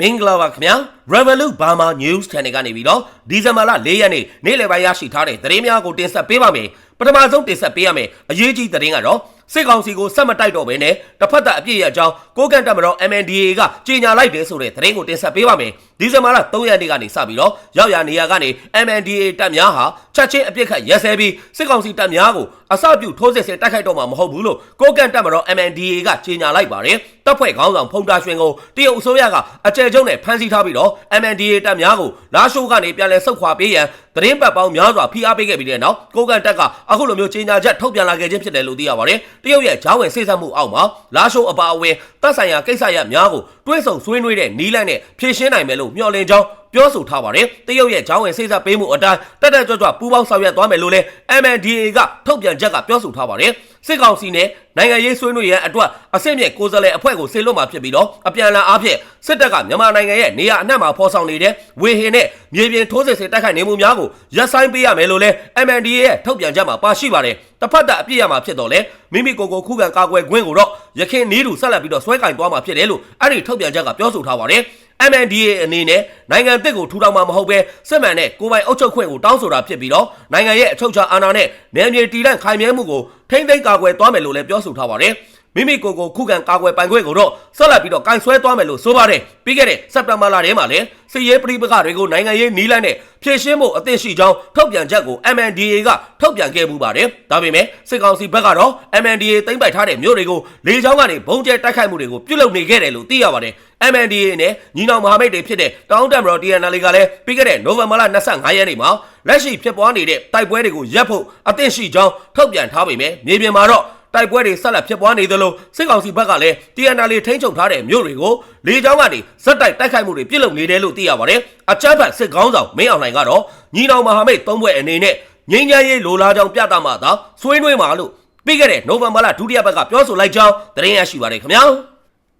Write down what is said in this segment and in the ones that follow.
မင်္ဂလာပါခင်ဗျာ Revolut Burma News Channel ကနေပြီးတော့ဒီဇင်ဘာလ၄ရက်နေ့နေ့လယ်ပိုင်းရရှိထားတဲ့သတင်းများကိုတင်ဆက်ပေးပါမယ်ပထမဆုံးတင်ဆက်ပေးရမယ်အရေးကြီးသတင်းကတော့စစ်ကောင်စီကိုစက်မတိုက်တော့ဘဲနဲ့တစ်ဖက်သက်အပြည့်ရကြောင်းကိုကန်တက်မတော် MNDAA ကကြေညာလိုက်တယ်ဆိုတဲ့သတင်းကိုတင်ဆက်ပေးပါမယ် ဒီဇင်ဘာလ3ရက်နေ့ကနေစပြီးတော့ရောက်ရနေရကနေ MNDAA တပ်များဟာချက်ချင်းအပြစ်ခတ်ရက်စဲပြီးစစ်ကောင်စီတပ်များကိုအစပြုထိုးစစ်ဆင်တိုက်ခိုက်တော့မှာမဟုတ်ဘူးလို့ကိုကန်တက်မတော် MNDAA ကကြေညာလိုက်ပါတယ်တပ်ဖွဲ့ခေါင်းဆောင်ဖုန်တာရွှင်ကိုတရုတ်အစိုးရကအကြဲကျုံနဲ့ဖမ်းဆီးထားပြီးတော့ MNDAA တပ်များကိုလာရှိုးကနေပြန်လည်ဆုတ်ခွာပေးရန်သတင်းပတ်ပေါင်းများစွာဖိအားပေးခဲ့ပြီးတဲ့နောက်ကိုကန်တက်ကအခုလိုမျိုးကြေညာချက်ထုတ်ပြန်လာခဲ့ခြင်းဖြစ်တယ်လို့သိရပါတယ်။တရုတ်ရဲ့ဂျောင်းဝင်စိတ်ဆက်မှုအောက်မှာလာရှိုးအပါအဝင်တပ်ဆိုင်ရာကိစ္စရပ်များကိုတွဲဆုံဆွေးနွေးတဲ့နီးလန့်နဲ့ဖြည့်ရှင်းနိုင်မယ်လို့မျှော်လင့်ကြောင်းပြောဆိုထားပါတယ်။တရုတ်ရဲ့ဂျောင်းဝင်စိတ်ဆက်ပေးမှုအတိုင်းတက်တက်ကြွကြွပူးပေါင်းဆောင်ရွက်သွားမယ်လို့လည်း MNDAA ကထုတ်ပြန်ချက်ကပြောဆိုထားပါတယ်။စစ်ကောင်စီနဲ့နိုင်ငံရေးဆွေးနွေးရန်အတွက်အစစ်မြေကိုယ်စားလှယ်အဖွဲ့ကိုဆေလွတ်မှာဖြစ်ပြီးတော့အပြန်အလှန်အားဖြင့်စစ်တပ်ကမြန်မာနိုင်ငံရဲ့နေရာအနှံ့မှာဖော်ဆောင်နေတဲ့ဝေဟင်နဲ့မြေပြင်ထိုးစစ်ဆင်တိုက်ခိုက်နေမှုများကိုရပ်ဆိုင်းပေးရမယ်လို့လည်း MNDAA ရဲ့ထုတ်ပြန်ချက်မှာပါရှိပါတယ်။တစ်ဖက်သက်အပြစ်ရမှာဖြစ်တော့လေမိမိကိုယ်ကိုခုခံကာကွယ်ခွင့်ကိုတော့ရခင်နီးတူဆက်လက်ပြီးတော့ဆွဲကင်သွားမှာဖြစ်တယ်လို့အဲ့ဒီထုတ်ပြန်ချက်ကပြောဆိုထားပါတယ်။ MNDA အနေနဲ့နိုင်ငံတစ်ကိုထူထောင်မှာမဟုတ်ပဲစစ်မှန်တဲ့ကိုယ်ပိုင်အုပ်ချုပ်ခွင့်ကိုတောင်းဆိုတာဖြစ်ပြီးတော့နိုင်ငံရဲ့အချုပ်အခြာအာဏာနဲ့နယ်မြေတည်တံ့ခိုင်မြဲမှုကို ထိမ့်သိမ်းကာကွယ်သွားမယ်လို့လည်းပြောဆိုထားပါတယ်မိမိကိုယ်ကိုခုခံကာကွယ်ပိုင်ခွင့်ကိုတော့ဆက်လက်ပြီးတော့ကန်ဆွဲသွားမယ်လို့ဆိုပါတယ်ပြီးခဲ့တဲ့စက်တင်ဘာလထဲမှာလည်းစစ်ရေးပဋိပက္ခတွေကိုနိုင်ငံရေးနီးလန်းနဲ့ဖြည့်ရှင်းဖို့အသင့်ရှိကြောင်းထုတ်ပြန်ချက်ကို MNDA ကထုတ်ပြန်ခဲ့မှုပါတယ်ဒါပေမဲ့စစ်ကောင်စီဘက်ကတော့ MNDA သိမ်းပိုက်ထားတဲ့မြို့တွေကိုလေကြောင်းကနေဘုံကျဲတိုက်ခိုက်မှုတွေကိုပြုလုပ်နေခဲ့တယ်လို့သိရပါတယ် MNDA နဲ့ညီနောင်မဟာမိတ်တွေဖြစ်တဲ့တောင်းတမတော် TNL ကလည်းပြီးခဲ့တဲ့နိုဝင်ဘာလ25ရက်နေ့မှာ လက်ရှိဖြစ်ပွားနေတဲ့တိုက်ပွဲတွေကိုရပ်ဖို့အသင့်ရှိကြောင်းထုတ်ပြန်ထားပေမဲ့မြေပြင်မှာတော့တိုက်ပွဲတွေဆက်လက်ဖြစ်ပွားနေသလိုစစ်ကောင်စီဘက်ကလည်း TNL ထိန်းချုပ်ထားတဲ့မြို့တွေကိုလေကြောင်းကနေဇက်တိုက်တိုက်ခိုက်မှုတွေပြုလုပ်နေတယ်လို့သိရပါတယ်။အကြမ်းဖက်စစ်ကောင်းဆောင်မင်းအောင်လှိုင်ကတော့ညီနောင်မဟာမိတ်သုံးဘွဲ့အနေနဲ့ငြိမ်းချမ်းရေးလိုလားကြောင်းပြသမှသာဆွေးနွေးမှာလို့ပြီးခဲ့တဲ့နိုဝင်ဘာလဒုတိယပတ်ကပြောဆိုလိုက်ကြောင်းသတင်းရရှိပါတယ်ခင်ဗျာ။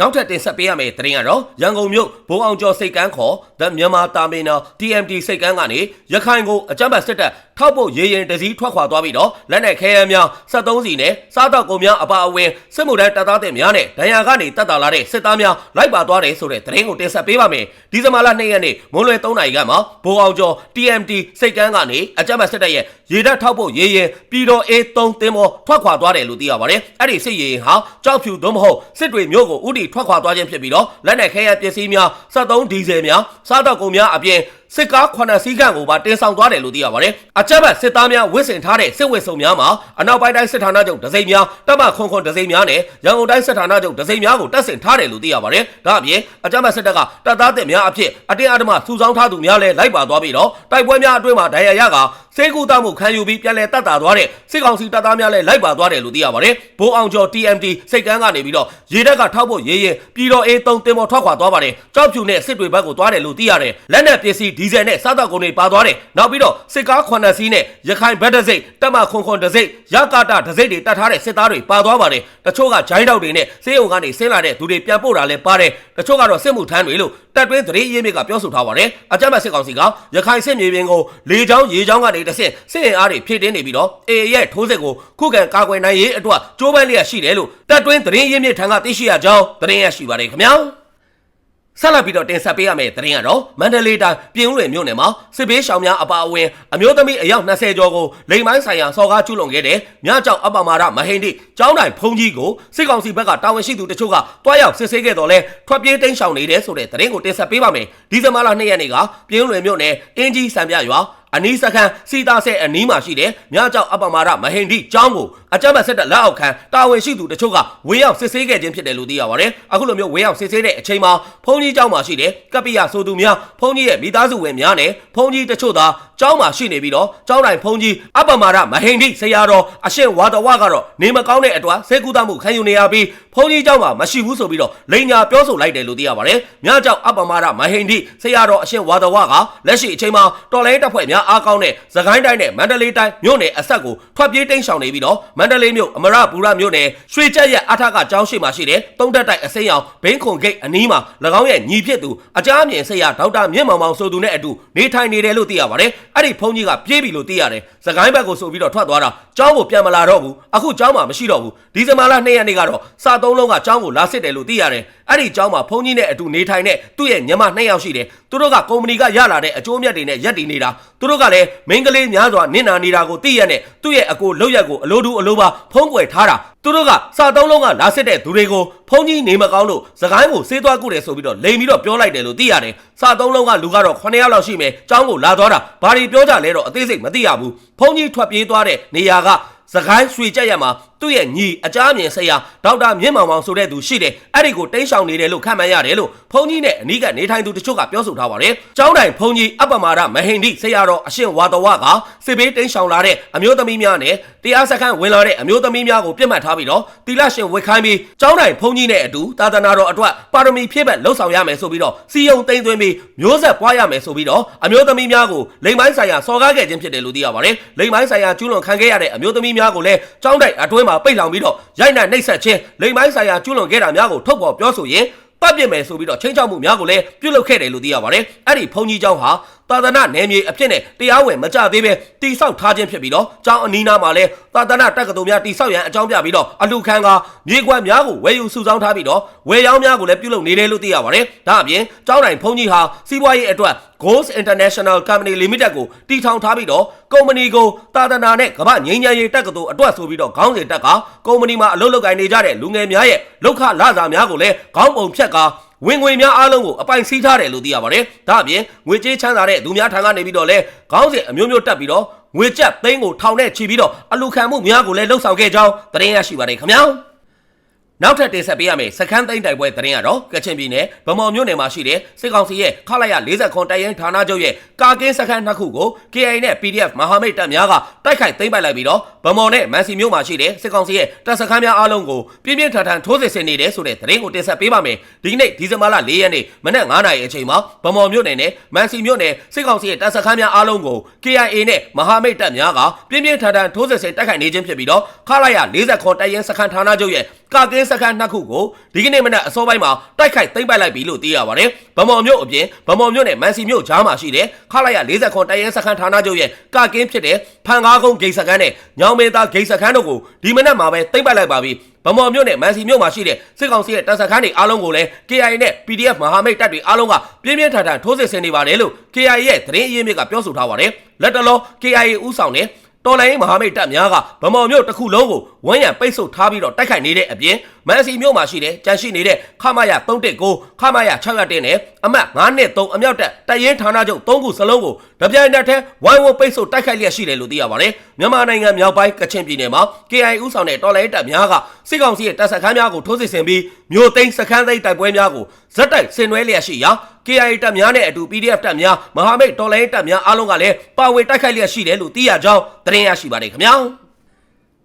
နောက်ထပ်တင်ဆက်ပေးရမယ့်သတင်းကတော့ရန်ကုန်မြို့ဘိုးအောင်ကျော်စိတ်ကန်းခေါ် The Myanmar Terminal TMT စိတ်ကန်းကနေရခိုင်ကိုအကြမ်းဖက်စစ်တပ်ထောက်ဖို့ရေရင်တစည်းထွက်ခွာသွားပြီးတော့လက်နက်ခဲယမ်းများ73စီနဲ့စားတောက်ကုန်များအပါအဝင်စစ်မှုထမ်းတပ်သားတွေများနဲ့ဒဏ်ရာကနေတပ်တာလာတဲ့စစ်သားများလိုက်ပါသွားတယ်ဆိုတဲ့သတင်းကိုတင်ဆက်ပေးပါမယ်ဒီဇင်ဘာလ2ရက်နေ့မွန်းလွယ်3နာရီကမှဘိုးအောင်ကျော် TMT စိတ်ကန်းကနေအကြမ်းဖက်စစ်တပ်ရဲ့ရေတပ်ထောက်ဖို့ရေရင်ပြည်တော် A3 တင်းမောထွက်ခွာသွားတယ်လို့သိရပါတယ်အဲ့ဒီစစ်ရေရင်ဟာကြောက်ဖြူသို့မဟုတ်စစ်တွေမျိုးကိုဥတီထွက်ခွာသွားခြင်းဖြစ်ပြီးတော့လက်နက်ခဲယမ်းပစ္စည်းများ73ဒီဇယ်များစားတောက်ကုန်များအပြင် စစ်ကား9စီးခန့်ကိုပါတင်ဆောင်သွားတယ်လို့သိရပါတယ်။အကြမ်းဖက်စစ်သားများဝစ်စင်ထားတဲ့စစ်ဝစ်စုံများမှာအနောက်ပိုင်းတိုင်းစစ်ဌာနချုပ်ဒဇိမ်များတပ်မခွန်ခွန်ဒဇိမ်များနဲ့ရန်ကုန်တိုင်းစစ်ဌာနချုပ်ဒဇိမ်များကိုတပ်ဆင်ထားတယ်လို့သိရပါတယ်။ဒါအပြင်အကြမ်းဖက်စစ်တပ်ကတပ်သားတင်များအဖြစ်အတင်းအဓမ္မစုဆောင်းထားသူများလည်းလိုက်ပါသွားပြီးတော့တိုက်ပွဲများအတွင်းမှာဒဏ်ရာရကစေကူတမှုခံယူပြီးပြန်လည်တပ်တာသွားတဲ့စစ်ကောင်စီတပ်သားများလည်းလိုက်ပါသွားတယ်လို့သိရပါတယ်။ဘိုးအောင်ကျော် TMT စိတ်ကန်းကနေပြီးတော့ရေတပ်ကထောက်ဖို့ရေးရင်ပြည်တော် A3 တင်ပေါ်ထွက်ခွာသွားပါတယ်။ကြောက်ဖြူနဲ့စစ်တွေဘက်ကိုသွားတယ်လို့သိရတယ်။လက်နက်ပစ္စည်းဒီဇယ်နဲ့စားတောက်ကုန်တွေပါသွားတယ်နောက်ပြီးတော့စစ်ကား9စီးနဲ့ရခိုင်ဘက်ဒစိတ်တက်မခွန်ခွန်ဒစိတ်ရကာတာဒစိတ်တွေတတ်ထားတဲ့စစ်သားတွေပါသွားပါတယ်တချို့ကဂျိုင်းတောက်တွေနဲ့စေးုံကနေဆင်းလာတဲ့သူတွေပြန်ပို့တာလည်းပါတယ်တချို့ကတော့စစ်မှုထမ်းတွေလို့တပ်တွင်းသတင်းရင်းမြစ်ကပြောဆိုထားပါတယ်အကြမ်းဖက်စစ်ကောင်စီကရခိုင်စစ်မြေပြင်ကိုလေကြောင်းရေကြောင်းကနေတဆင့်စစ်အင်အားတွေဖြည့်တင်းနေပြီးတော့အေရဲ့ထိုးစစ်ကိုခုခံကာကွယ်နိုင်ရေးအတွက်ကြိုးပမ်းလျက်ရှိတယ်လို့တပ်တွင်းသတင်းရင်းမြစ်ထံကသိရှိရကြောင်းသတင်းရရှိပါတယ်ခင်ဗျာ ဆက်လက်ပြီးတော့တင်ဆက်ပေးရမယ့်သတင်းကတော့မန္တလေးတိုင်းပြင်ဦးလွင်မြို့နယ်မှာစစ်ဘေးရှောင်များအပါအဝင်အမျိုးသမီးအယောက်20ကျော်ကိုလိမ်မိုင်းဆိုင်ရာစော်ကားကျူးလွန်ခဲ့တဲ့မြကြောက်အပမာရမဟိန်တိကျောင်းတိုင်ဖုန်ကြီးကိုစစ်ကောင်စီဘက်ကတာဝန်ရှိသူတချို့ကတွားရောက်စစ်ဆေးခဲ့တော့လဲထွက်ပြေးတိမ်းရှောင်နေတယ်ဆိုတဲ့သတင်းကိုတင်ဆက်ပေးပါမယ်ဒီဇင်ဘာလ2ရက်နေ့ကပြင်ဦးလွင်မြို့နယ်အင်းကြီးစံပြရွာ အနီးစခန်းစီတာဆဲအနီးမှာရှိတဲ့မြကြောက်အပမာရမဟင်ဒီကျောင်းကိုအကြမ်းဖက်စစ်တပ်လက်အောက်ခံတာဝန်ရှိသူတချို့ကဝေရောက်စစ်ဆေးခဲ့ခြင်းဖြစ်တယ်လို့သိရပါတယ်။အခုလိုမျိုးဝေရောက်စစ်ဆေးတဲ့အချိန်မှာဖုန်ကြီးကျောင်းမှာရှိတဲ့ကပ္ပိယဆိုသူများဖုန်ကြီးရဲ့မိသားစုဝင်များနဲ့ဖုန်ကြီးတချို့သာ ကျောင်းမှာရှိနေပြီးတော့ကျောင်းတိုင်ဖုန်ကြီးအပမာရမဟင်ဒီဆရာတော်အရှင်ဝါတော်ဝကတော့နေမကောင်းတဲ့အတွက်ဆေးကုသမှုခံယူနေရပြီးဖုန်ကြီးကျောင်းမှာမရှိဘူးဆိုပြီးတော့လိန်ညာပြောဆိုလိုက်တယ်လို့သိရပါတယ်။မြကြောက်အပမာရမဟင်ဒီဆရာတော်အရှင်ဝါတော်ဝကလက်ရှိအချိန်မှာတော်လိုင်းတပ်ဖွဲ့များအားကောင်းတဲ့သခိုင်းတိုင်းနဲ့မန္တလေးတိုင်းမြို့နယ်အဆက်ကိုထွက်ပြေးတိမ်းရှောင်နေပြီးတော့မန္တလေးမြို့အမရပူရမြို့နယ်ရွှေကျက်ရဲ့အထက်ကကျောင်းရှိမှရှိတဲ့တုံးတက်တိုက်အစိမ်းအောင်ဘင်းခွန်ဂိတ်အနီးမှာ၎င်းရဲ့ညီဖြစ်သူအကြမ်းမြင်ဆရာဒေါက်တာမြင့်မောင်မောင်ဆိုသူနဲ့အတူနေထိုင်နေတယ်လို့သိရပါတယ်အဲ့ဒီဖုန်းကြီးကပြေးပြီလို့သိရတယ်။စကိုင်းဘက်ကိုဆိုပြီးတော့ထွက်သွားတာ။ကျောင်းကိုပြန်မလာတော့ဘူး။အခုကျောင်းမှာမရှိတော့ဘူး။ဒီဇင်ဘာလ2ရက်နေ့ကတော့စာသုံးလုံးကကျောင်းကိုလာစစ်တယ်လို့သိရတယ်။အဲ့ဒီကျောင်းမှာဖုန်းကြီးနဲ့အတူနေထိုင်တဲ့သူ့ရဲ့ညီမ2ယောက်ရှိတယ်။သူတို့ကကုမ္ပဏီကရလာတဲ့အကျိုးအမြတ်တွေနဲ့ရက်တည်နေတာ။သူတို့ကလည်းမိန်းကလေးများစွာနင့်နာနေတာကိုသိရတဲ့သူ့ရဲ့အကိုလောက်ရက်ကိုအလိုတူအလိုပါဖုံးကွယ်ထားတာ။သူတို့ကစာသုံးလုံးကလာစစ်တဲ့သူတွေကိုဖုန်းကြီးနေမကောင်းလို့စကိုင်းကိုဆေးသွားကုတယ်ဆိုပြီးတော့လိန်ပြီးတော့ပြောလိုက်တယ်လို့သိရတယ်။စာသုံးလုံးကလူကတော့9ယောက်လောက်ရှိမယ်။ကျောင်းကိုလာသွားတာဘာတွေပြောကြလဲတော့အသေးစိတ်မသိရဘူး။ဖုန်းကြီးထွက်ပြေးသွားတဲ့နေရာက စကိုင်းရွှေကြက်ရမှာသူ့ရဲ့ညီအကြမ်းမြင်ဆရာဒေါက်တာမြင့်မောင်မောင်ဆိုတဲ့သူရှိတယ်အဲ့ဒီကိုတိန့်ရှောင်နေတယ်လို့ခန့်မှန်းရတယ်လို့ဖုန်းကြီးနဲ့အနီးကနေထိုင်သူတချို့ကပြောဆိုထားပါတယ်။ကျောင်းတိုင်ဖုန်းကြီးအပ္ပမာဒမဟိန္ဒိဆရာတော်အရှင်ဝါတော်ဝကစစ်ဘေးတိန့်ရှောင်လာတဲ့အမျိုးသမီးများနဲ့တရားစခန်းဝင်လာတဲ့အမျိုးသမီးများကိုပြစ်မှတ်ထားပြီးတော့တီလရှင်ဝက်ခိုင်းပြီးကျောင်းတိုင်ဖုန်းကြီးနဲ့အတူသာသနာတော်အတွက်ပါရမီဖြည့်ဘက်လှုပ်ဆောင်ရမယ်ဆိုပြီးတော့စီယုံသိမ့်သွင်းပြီးမျိုးဆက်ပွားရမယ်ဆိုပြီးတော့အမျိုးသမီးများကိုလိမ်ပိုင်းဆိုင်ရာစော်ကားခဲ့ခြင်းဖြစ်တယ်လို့သိရပါတယ်။လိမ်ပိုင်းဆိုင်ရာကျူးလွန်ခံခဲ့ရတဲ့အမျိုးသမီးများကိုလည်းကျောင်းတိုင်အတွင်းမှာပိတ်လောင်ပြီးတော့ရိုက်နှက်နှိပ်စက်ခြင်းလိမ်ပိုင်းဆိုင်ရာကျူးလွန်ခဲ့တာများကိုထုတ်ဖော်ပြောဆိုရင်ပတ်ပြစ်မယ်ဆိုပြီးတော့ချင်းချောက်မှုများကိုလည်းပြုလုပ်ခဲ့တယ်လို့သိရပါတယ်။အဲ့ဒီဘုံကြီးเจ้าဟာ သာသနာနယ်မြေအဖြစ်နဲ့တရားဝင်မကြသေးပဲတိဆောက်ထားခြင်းဖြစ်ပြီးတော့ကျောင်းအနီးနားမှာလည်းသာသနာတက္ကသိုလ်များတိဆောက်ရန်အကြောင်းပြပြီးတော့အလူခံကမြေကွက်များကိုဝယ်ယူစုဆောင်းထားပြီးတော့ဝယ်ရောင်းများကိုလည်းပြုလုပ်နေတယ်လို့သိရပါတယ်။ဒါအပြင်ကျောင်းတိုင်ဘုံကြီးဟာစီးပွားရေးအတွက် Goals International Company Limited ကိုတည်ထောင်ထားပြီးတော့ကုမ္ပဏီကိုသာသနာနဲ့ကမ္ဘာငြိမ်းချမ်းရေးတက္ကသိုလ်အတွက်ဆိုပြီးတော့ခေါင်းစဉ်တက်ကကုမ္ပဏီမှာအလုပ်လုပ်ကိုင်နေကြတဲ့လူငယ်များရဲ့လောက်ခလစာများကိုလည်းခေါင်းပုံဖြတ်ကာ ဝင်ငွေများအားလုံးကိုအပိုင်စီးထားတယ်လို့သိရပါတယ်။ဒါအပြင်ငွေကြေးချမ်းသာတဲ့သူများထံကနေပြီးတော့လဲခေါင်းစဉ်အမျိုးမျိုးတက်ပြီးတော့ငွေကျပ်သိန်းကိုထောင်နဲ့ချီပြီးတော့အလူခံမှုများကိုလည်းလှုပ်ဆောင်ခဲ့ကြောင်းသတင်းရရှိပါတယ်ခင်ဗျာ။ နောက်ထပ်တင်ဆက်ပေးရမယ့်စခန်းသိမ်းတိုက်ပွဲသတင်းကတော့ကချင်ပြည်နယ်ဗမော်မြို့နယ်မှာရှိတဲ့စစ်ကောင်စီရဲ့ခလာရ40ခွန်တိုက်ရင်ဌာနချုပ်ရဲ့ကာကင်းစခန်းနှစ်ခုကို KI နဲ့ PDF မဟာမိတ်တပ်များကတိုက်ခိုက်သိမ်းပိုက်လိုက်ပြီးတော့ဗမော်နဲ့မန်စီမြို့မှာရှိတဲ့စစ်ကောင်စီရဲ့တပ်စခန်းများအားလုံးကိုပြင်းပြင်းထန်ထန်ထိုးစစ်ဆင်နေတယ်ဆိုတဲ့သတင်းကိုတင်ဆက်ပေးပါမယ်ဒီနေ့ဒီဇင်ဘာလ4ရက်နေ့မနက်9:00နာရီအချိန်မှာဗမော်မြို့နယ်နဲ့မန်စီမြို့နယ်စစ်ကောင်စီရဲ့တပ်စခန်းများအားလုံးကို KIA နဲ့မဟာမိတ်တပ်များကပြင်းပြင်းထန်ထန်ထိုးစစ်ဆင်တိုက်ခိုက်နေခြင်းဖြစ်ပြီးတော့ခလာရ40ခွန်တိုက်ရင်စခန်းဌာနချုပ်ရဲ့ကာကင်းစခန်းနှစ်ခုကိုဒီကနေ့မနက်အစောပိုင်းမှာတိုက်ခိုက်သိမ်းပိုက်လိုက်ပြီလို့သိရပါတယ်။ဗမော်မြို့အပြင်ဗမော်မြို့နဲ့မန်စီမြို့ကြားမှာရှိတဲ့ခလာရ40ခွန်တိုက်ရင်စခန်းဌာနချုပ်ရဲ့ကာကင်းဖြစ်တဲ့ဖန်ကားကုန်းဂိတ်စခန်းနဲ့ညောင်မေသားဂိတ်စခန်းတို့ကိုဒီမနက်မှာပဲသိမ်းပိုက်လိုက်ပါပြီ။ဗမော်မြို့နဲ့မန်စီမြို့မှာရှိတဲ့စစ်ကောင်စီရဲ့တပ်စခန်းတွေအားလုံးကိုလည်း KIA နဲ့ PDF မဟာမိတ်တပ်တွေအားလုံးကပြင်းပြင်းထန်ထန်ထိုးစစ်ဆင်နေပါတယ်လို့ KIA ရဲ့သတင်းအရင်းမြစ်ကပြောဆိုထားပါတယ်။လက်တလော KIA ဥဆောင်တဲ့ တော်လိုင်းမဟာမိတ်တပ်များကဗမော်မြို့တစ်ခုလုံးကိုဝန်းရံပိတ်ဆို့ထားပြီးတော့တိုက်ခိုက်နေတဲ့အပြင် မန်စီမြို့မှာရှိတဲ့ကြန့်ရှိနေတဲ့ခမရ319ခမရ601နဲ့အမှတ်9နဲ့3အမြောက်တပ်တရင်ဌာနချုပ်3ခုစလုံးကိုဗပြိုင်တက်ထဲဝိုင်းဝန်းပိတ်ဆို့တိုက်ခိုက်လျက်ရှိတယ်လို့သိရပါတယ်မြန်မာနိုင်ငံမြောက်ပိုင်းကချင်ပြည်နယ်မှာ KI ဥဆောင်တဲ့တော်လိုင်းတပ်များကစစ်ကောင်စီရဲ့တပ်စခန်းများကိုထိုးစစ်ဆင်ပြီးမြို့သိမ်းစခန်းသိမ်းတိုက်ပွဲများကိုဇက်တိုက်ဆင်နွှဲလျက်ရှိရာ KI တပ်များနဲ့အတူ PDF တပ်များမဟာမိတ်တော်လိုင်းတပ်များအားလုံးကလည်းပါဝင်တိုက်ခိုက်လျက်ရှိတယ်လို့သိရကြောင်းသတင်းရရှိပါတယ်ခင်ဗျာ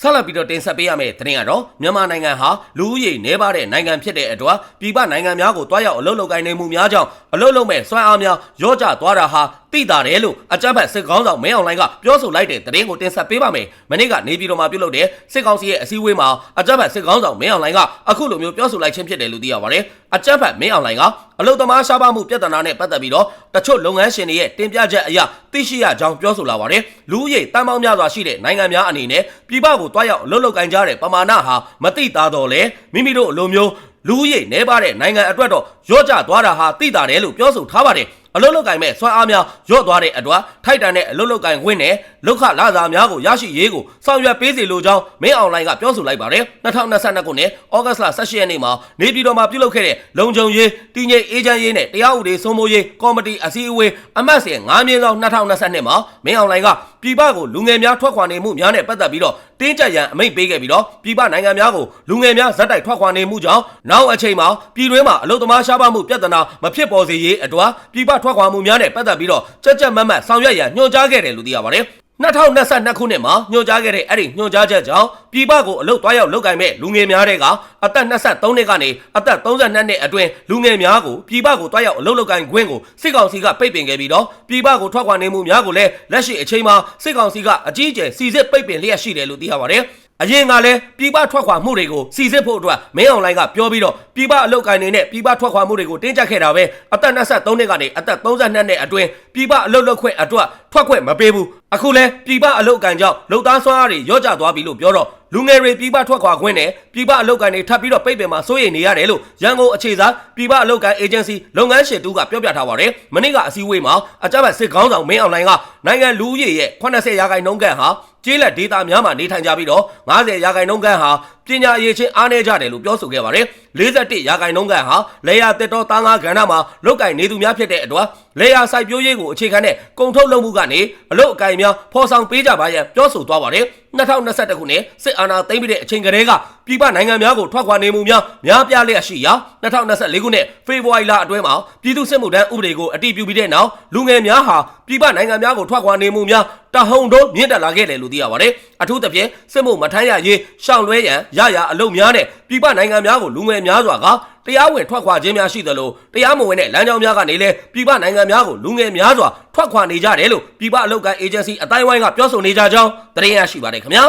ဆက်လက်ပြီးတော့တင်ဆက်ပေးရမယ့်သတင်းကတော့မြန်မာနိုင်ငံဟာလူဦးရေနှဲပါတဲ့နိုင်ငံဖြစ်တဲ့အတွက်ပြည်ပနိုင်ငံများကိုတွားရောက်အလုပ်လုပ်ကိုင်နေမှုများကြောင့်အလုပ်လုပ်မဲ့စွမ်းအားများရော့ကျသွားတာဟာသိတာတယ်လို့အကြမ်းဖက်စစ်ကောင်းဆောင်မင်းအောင်လှိုင်ကပြောဆိုလိုက်တဲ့သတင်းကိုတင်ဆက်ပေးပါမယ်။မနေ့ကနေပြည်တော်မှာပြုလုပ်တဲ့စစ်ကောင်စီရဲ့အစည်းအဝေးမှာအကြမ်းဖက်စစ်ကောင်းဆောင်မင်းအောင်လှိုင်ကအခုလိုမျိုးပြောဆိုလိုက်ခြင်းဖြစ်တယ်လို့သိရပါတယ်။အကြမ်းဖက်မင်းအောင်လှိုင်ကအလုသမားရှားပါမှုပြဿနာနဲ့ပတ်သက်ပြီးတော့တချို့လုပ်ငန်းရှင်တွေရဲ့တင်ပြချက်အရသိရှိရကြောင်းပြောဆိုလာပါတယ်။လူဦးရေတန်ပေါင်းများစွာရှိတဲ့နိုင်ငံများအနေနဲ့ပြည်ပကိုတွားရောက်အလုပ်လုပ်ကိုင်ကြတဲ့ပမာဏဟာမတိသားတော့လေမိမိတို့အလိုမျိုးလူဦးရေနှဲပါတဲ့နိုင်ငံအတွက်တော့ရော့ကျသွားတာဟာသိတာတယ်လို့ပြောဆိုထားပါတယ်။အလုတ်လုတ်ကင်မဲ့ဆွမ်းအားများရော့သွားတဲ့အတွက်ထိုက်တန်တဲ့အလုတ်လုတ်ကင်ဝင်းနဲ့လုခလာစာများကိုရရှိရေးကိုဆောင်ရွက်ပေးစီလိုကြောင်းမင်းအွန်လိုင်းကပြောဆိုလိုက်ပါတယ်2022ခုနှစ်ဩဂတ်လ18ရက်နေ့မှာနေပြည်တော်မှာပြုလုပ်ခဲ့တဲ့လုံခြုံရေးတည်ငြိမ်အေဂျင့်ရေးနဲ့တရားဥပဒေစိုးမိုးရေးကော်မတီအစည်းအဝေးအမတ်စဉ်9မြင်းဆောင်2022မှာမင်းအွန်လိုင်းကပြည်ပကိုလူငယ်များထွက်ခွာနေမှုများနဲ့ပတ်သက်ပြီးတော့တင်းကြပ်ရန်အမိန့်ပေးခဲ့ပြီးတော့ပြည်ပနိုင်ငံများကိုလူငယ်များဇက်တိုက်ထွက်ခွာနေမှုကြောင့်နောက်အချိန်မှာပြည်တွင်းမှာအလုသမားရှားပါမှုပြဿနာမဖြစ်ပေါ်စေရေးအတွက်ပြည်ပထွက်ခွာမှုများနဲ့ပတ်သက်ပြီးတော့ကြက်ကြက်မတ်မတ်ဆောင်ရွက်ရန်ညွှန်ကြားခဲ့တယ်လို့သိရပါတယ်2022ခုနှစ်မှာညွှန်ကြားခဲ့တဲ့အဲ့ဒီညွှန်ကြားချက်ကြောင့်ပြည်ပကိုအလုတ်သွားရောက်လုပ်ကင်မဲ့လူငယ်များတွေကအသက်23နှစ်ကနေအသက်32နှစ်အတွင်းလူငယ်များကိုပြည်ပကိုသွားရောက်အလုတ်လုပ်ကင်ခွင့်ကိုစစ်ကောင်စီကပိတ်ပင်ခဲ့ပြီးတော့ပြည်ပကိုထွက်ခွာနေမှုများကိုလည်းလက်ရှိအချိန်မှာစစ်ကောင်စီကအကြီးအကျယ်စီစစ်ပိတ်ပင်လျက်ရှိတယ်လို့သိရပါတယ်အရင်ကလည်းပြည်ပထွက်ခွာမှုတွေကိုစီစစ်ဖို့အတွက်မင်းအွန်လိုင်းကပြောပြီးတော့ ပြည်ပအလုပ်ကိုင်နေနဲ့ပြည်ပထွက်ခွာမှုတွေကိုတင်းကျပ်ခဲ့တာပဲအသက်23နှစ်ကနေအသက်32နှစ်အတွင်းပြည်ပအလုပ်လုပ်ခွင့်အတွက်ထွက်ခွင့်မပေးဘူးအခုလဲပြည်ပအလုပ်ကိုင်ကြောင့်လုံသားစွမ်းအားတွေရော့ကျသွားပြီလို့ပြောတော့လူငယ်တွေပြည်ပထွက်ခွာခွင့်နဲ့ပြည်ပအလုပ်ကိုင်တွေထပ်ပြီးတော့ပိတ်ပင်မှာစိုးရိမ်နေရတယ်လို့ရန်ကုန်အခြေစားပြည်ပအလုပ်ကိုင်အေဂျင်စီလုပ်ငန်းရှင်တူကပြောပြထားပါတယ်မနေ့ကအစည်းအဝေးမှာအကြမ်းဖက်စစ်ကောင်းဆောင်မင်းအွန်လိုင်းကနိုင်ငံလူဦးရေရဲ့80ရာခိုင်နှုန်းခန့်ဟာကျေးလက်ဒေတာများမှာနေထိုင်ကြပြီးတော့90ရာခိုင်နှုန်းခန့်ဟာ ပညာအရေးချင်းအားနည်းကြတယ်လို့ပြောဆိုခဲ့ပါတယ်41ရာခိုင်နှုန်းခန့်ဟာလေယာတက်တော်သားငါးကဏ္ဍမှာလုတ်ကင်နေသူများဖြစ်တဲ့အတွက်လေယာစိုက်ပျိုးရေးကိုအခြေခံတဲ့ကုန်ထုတ်လုပ်မှုကနေအလုတ်အကင်များဖော်ဆောင်ပေးကြပါရန်ပြောဆိုသွားပါတယ်2021ခုနှစ်စစ်အာဏာသိမ်းပြီးတဲ့အချိန်ကလေးကပြည်ပနိုင်ငံများကိုထွက်ခွာနေမှုများများပြားလျက်ရှိရာ2024ခုနှစ်ဖေဖော်ဝါရီလအတွင်းမှာပြည်သူ့စစ်မှုထမ်းဥပဒေကိုအတည်ပြုပြီးတဲ့နောက်လူငယ်များဟာပြည်ပနိုင်ငံများကိုထွက်ခွာနေမှုများတဟုန်တုံးမြင့်တက်လာခဲ့တယ်လို့သိရပါတယ်အထူးသဖြင့်စစ်မှုမထမ်းရရေးရှောင်လွဲရန်ရရအလုပ်များနဲ့ပြည်ပနိုင်ငံများကိုလူငယ်များစွာကတရားဝင်ထွက်ခွာခြင်းများရှိသလိုတရားမဝင်တဲ့လမ်းကြောင်းများကနေလည်းပြည်ပနိုင်ငံများကိုလူငယ်များစွာထွက်ခွာနေကြတယ်လို့ပြည်ပအလုပ်ကိုင်အေဂျင်စီအတိုင်းဝိုင်းကပြောဆိုနေကြကြောင်းသတင်းရရှိပါတယ်ခင်ဗျာ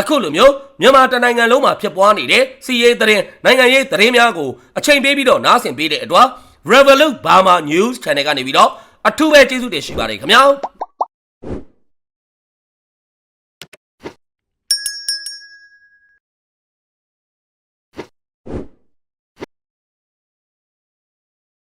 အခုလိုမျိုးမြန်မာတနိုင်ငံလုံးမှာဖြစ်ပွားနေတဲ့စီးရေးသတင်းနိုင်ငံရေးသတင်းများကိုအချိန်ပေးပြီးတော့နားဆင်ပေးတဲ့အတွက် Revolut Burma News Channel ကနေပြီးတော့အထူးပဲကျေးဇူးတင်ရှိပါတယ်ခင်ဗျာ